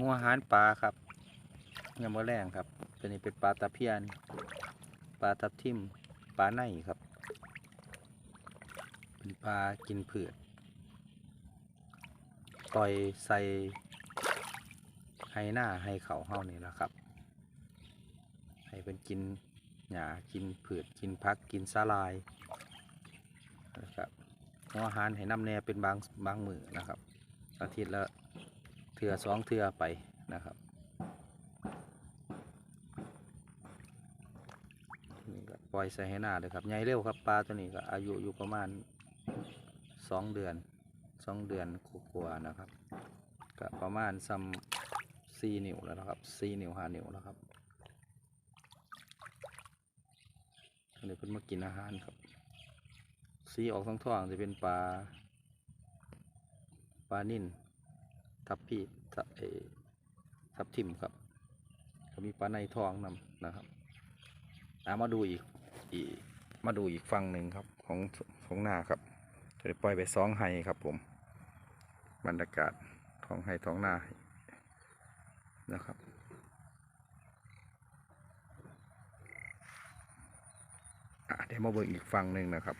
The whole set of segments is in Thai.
หัวหารปลาครับยามมื้อแรงครับตัวนี้เป็นปลาตะเพียน ปลาทับทิม ปลาในครับ เป็นปลากินพืชปล่อยใส่ให้หน้าให้เขาเฮานี่แหละครับ ให้เป็นกินหญ้ากินพืชกินพักกินสาลายนะครับหัวอาหารให้น้ำแน่เป็นบางบางมือนะครับ อาทิตย์ละ เถื่อสองเถื่อไปนะครับนี่ก็ปล่อยใส่ให้หน้าเลยครับใหญ่เร็วครับปลาตัวนี้ก็อายุอยู่ประมาณสองเดือนสองเดือนกว่าๆนะครับก็ประมาณซัมสี่นิ้วแล้วนะครับสี่นิ้วห้านิ้วแล้วครับอันนี้เพิ่นมากินอาหารครับ สีออกท้องท้องๆจะเป็นปลาปลานิ่น ทับพี่ทับเอทับทิมครับก็มีปลาในทองนำนะครับอามาดูอีกอีกมาดูอีกฝั่งหนึ่งครับของของหน้าครับจะปล่อยไปสองไฮครับผมบรรยากาศท้องไฮท้องหน้านะครับเดี๋ยวมาเบิ่งอีกฝั่งหนึ่งนะครับ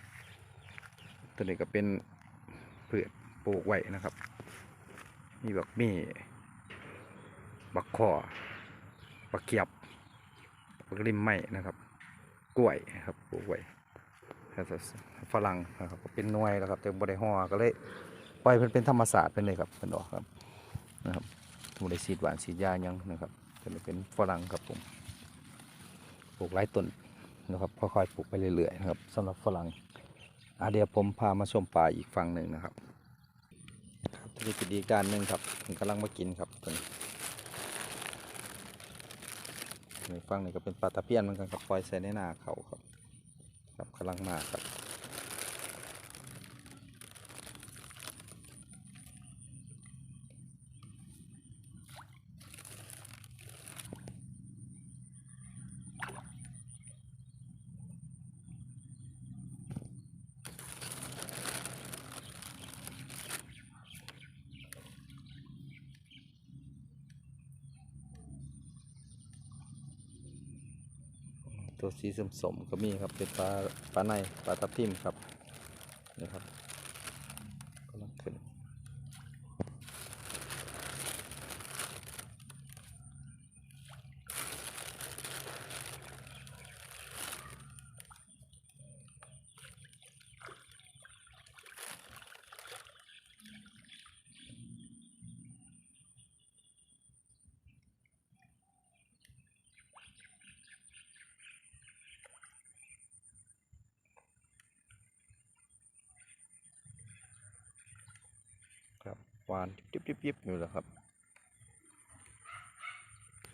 ตัวนี้ก็เป็นเผือกปลูกไว้นะครับ มีบักมี่ บักคอบักเขียบบักริมไม้นะครับ กล้วยครับปลูกไว้แล้วก็ฝรั่งนะครับก็เป็นหน่วยแล้วครับแต่บริห่อก็เลยปล่อยเพิ่นเป็นธรรมศาสตร์ไปเลยครับเป็นดอกครับนะครับบริสีดหวานสีดยายังนะครับเป็นเป็นฝรั่งครับผมปลูกหลายต้นนะครับค่อยๆปลูกไปเรื่อยๆนะครับสำหรับฝรั่งอะเดี๋ยวผมพามาชมปลาอีกฝั่งหนึ่งนะครับ นี่เป็นอีการหนึ่งครับผมกำลังมากินครับตัวนี้ในฟังนี่ก็เป็นปลาตะเพียนเหมือนกันครับปล่อยใส่ในนาเขาครับ ครับกำลังมาครับ ตัวสีสมๆก็มีครับเป็นปลาปลาในปลาตะพิมครับนี่ครับกำลังขึ้นครับห วานยิบๆๆอยู่แล้วครับ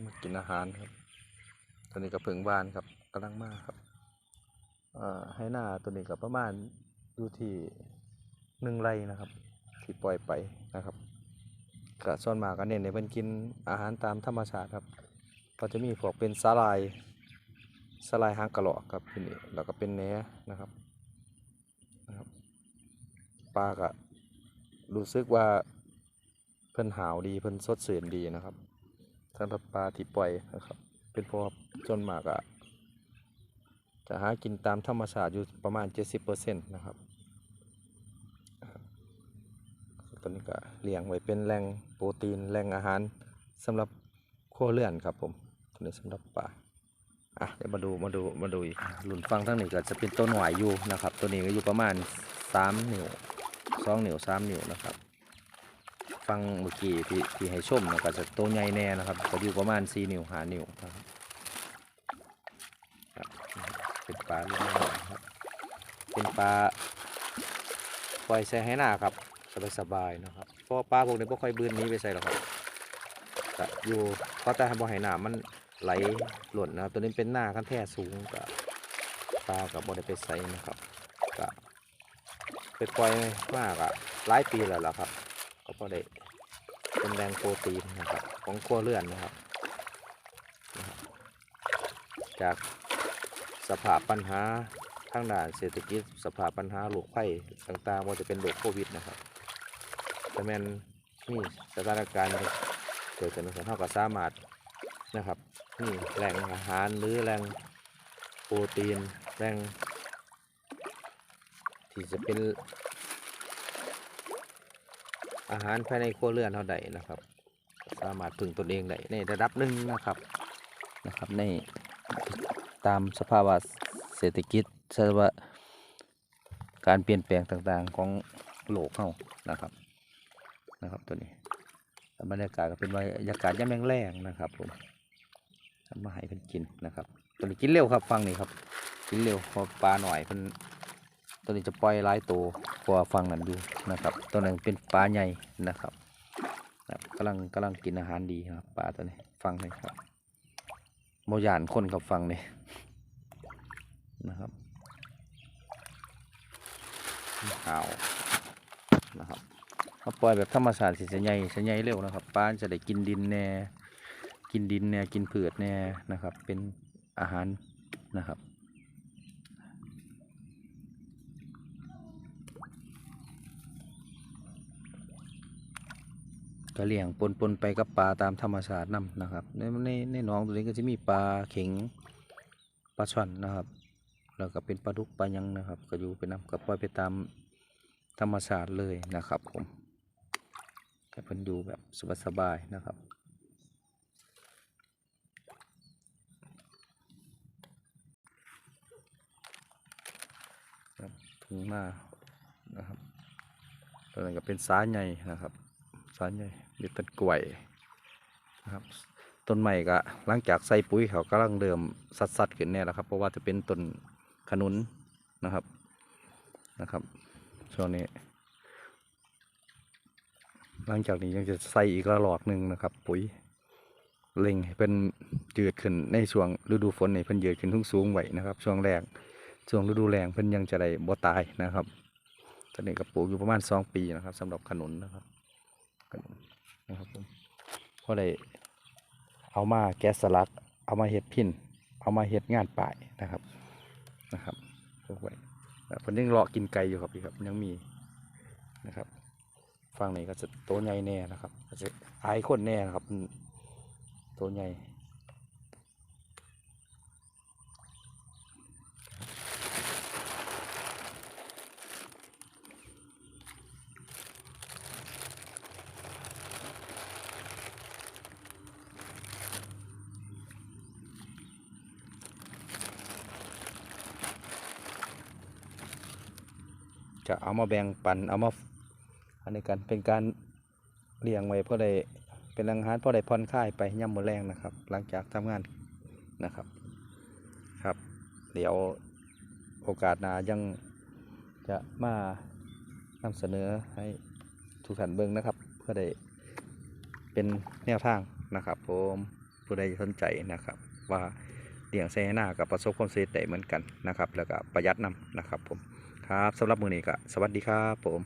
มากินอาหารครับ ตัวนี้ก็เพิงบานครับกำลังมากครับให้หน้าตัวนี้ก็ประมาณอยู่ที่หนึ่งไรนะครับ ที่ปล่อยไปนะครับก็ส่วนมากก็เน้นในเพิ่นกินอาหารตามธรรมชาติครับ ก็จะมีพวกเป็นสาลายสาลายหางกระหลอกครับที่นี่แล้วก็เป็นแหนนะครับนะครับปลาก็รู้สึกว่า เพิ่นหาวดีเพิ่นสดชื่นดีนะครับสำหรับปลาที่ปล่อยนะครับ เป็นเพราะว่าจนมากอะจะหากินตามธรรมชาติอยู่ประมาณ 70%นะครับครับตัวนี้ก็เลี้ยงไว้เป็นแหล่งโปรตีนแหล่งอาหารสำหรับครัวเรือนครับผมตัวนี้สำหรับปลาอะเดี๋ยวมาดูมาดูมาดูอีกหลุนฟังทั้งนี้ก็จะเป็นต้นหวายอยู่นะครับ ตัวนี้ก็อยู่ประมาณ3นิ้วสองนิ้วสามนิ้วนะครับ ฟังเมื่อกี้ที่ที่ให้ชมนะก็จะโตใหญ่แน่นะครับก็อยู่ประมาณสี่นิ้วห้านิ้วนะครับเป็นปลาลูกน้อยนะครับเป็นปลาปล่อยใส่ให้หน้าครับสบายสบายๆนะครับเพราะว่าปลาพวกนี้ไม่ค่อยบืนนี้ไปใส่หรอกครับก็อยู่เพราะแต่บ่อให้หน้ามันไหลหล่นนะครับตัวนี้เป็นหน้าขั้นแท้สูงกับปลากับบ่ได้ไปใส่นะครับก็ไปปล่อยมากอะหลายปีแล้วล่ะครับ ก็ได้เป็นแรงโปรตีนนะครับ ของครัวเรือนนะครับนะครับ จากสภาพปัญหาทางด้านเศรษฐกิจสภาพปัญหาโรคภัยต่างๆว่าจะเป็นโรคโควิดนะครับแต่แมนนี่สถานการณ์เกิดกันนะครับเท่ากับสามารถนะครับนี่แหล่งอาหารหรือแหล่งโปรตีนแหล่งที่จะเป็น อาหารภายในครัวเรือนเท่าใดนะครับ สามารถพึ่งตนเองได้ในระดับหนึ่งนะครับนะครับในตามสภาวะเศรษฐกิจสภาวะการเปลี่ยนแปลงต่างๆของโลกเข้านะครับนะครับตัวนี้แล้วบรรยากาศก็เป็นบรรยากาศย่ำแรงๆนะครับผมทำมาให้เพิ่นกินนะครับ ตัวนี้กินเร็วครับฟังนี่ครับ กินเร็วเพอปลาหน่อยเพิ่น ตัวนี้จะปล่อยหลายตัวกว่าฟังนั้นอยู่นะครับ ตัวนั้นเป็นปลาใหญ่นะครับครับกำลังกำลังกินอาหารดีครับปลาตัวนี้ฟังเลยครับโมยานคนกับฟังนี่นะครับขาวนะครับถ้าปล่อยแบบธรรมชาติสิจะใหญ่จะใหญ่เร็วนะครับปลาจะได้กินดินแน่กินดินแน่กินเผือดแน่นะครับ เป็นอาหารนะครับ ก็เลี้ยงปนปนๆไปกับปลาตามธรรมชาตินํนะครับในในในหนองตัวนี้ก็จะมีปลาเข็งปลาช่อนนะครับ แล้วก็เป็นปลาดุกปลายังนะครับ ก็อยู่ไปนำก็ปล่อยไปตามธรรมชาติเลยนะครับผมให้เพิ่นอยู่แบบสบายๆนะครับถุงหน้านะครับตัวนั้นก็เป็นสาใหญ่นะครับ สาใหญ่มีต้นกล้วยนะครับต้นใหม่ก็หลังจากใส่ปุ๋ยเขากำลังเริ่มสัดๆขึ้นแน่แล้วครับ เพราะว่าจะเป็นต้นขนุนนะครับนะครับช่วงนี้ หลังจากนี้ยังจะใส่อีกระลอกหนึ่งนะครับ ปุ๋ยเล็งให้เป็นยืดขึ้นในช่วงฤดูฝนนี่เพิ่นยืดขึ้นทุ่งสูงๆไว้นะครับ ช่วงแรกช่วงฤดูแล้งเพิ่นยังจะได้บ่ตายนะครับตอนนี้ก็ปลูกอยู่ประมาณสองปีนะครับสำหรับขนุนนะครับ นะครับผมพอได้เอามาแกะสลัก เอามาเห็ดพินเอามาเห็ดงานป่ายนะครับนะครับพวกไว้แล้วเพิ่นยังเลาะกินไก่อยู่ครับพี่ครับยังมีนะครับฟังไหนก็จะโตใหญ่แน่นะครับจะอายคนแน่นะครับโตใหญ่ จะเอามาแบ่งปันเอามาอันนี้กันเป็นการเลี้ยงไว้เพื่อได้เป็นอาหารเพื่อได้ผ่อนคลายไปย่ำมือแรงนะครับ หลังจากทำงานนะครับครับ เดี๋ยวโอกาสหน้ายังจะมานำเสนอให้ทุกท่านเบิ่งนะครับ เพื่อได้เป็นแนวทางนะครับผมผู้ใดสนใจนะครับ ว่าเลี้ยงไซน่ากับประสบความสำเร็จได้เหมือนกันนะครับ แล้วก็ประหยัดนำนะครับผม ครับสำหรับมือนี้ก็สวัสดีครับผม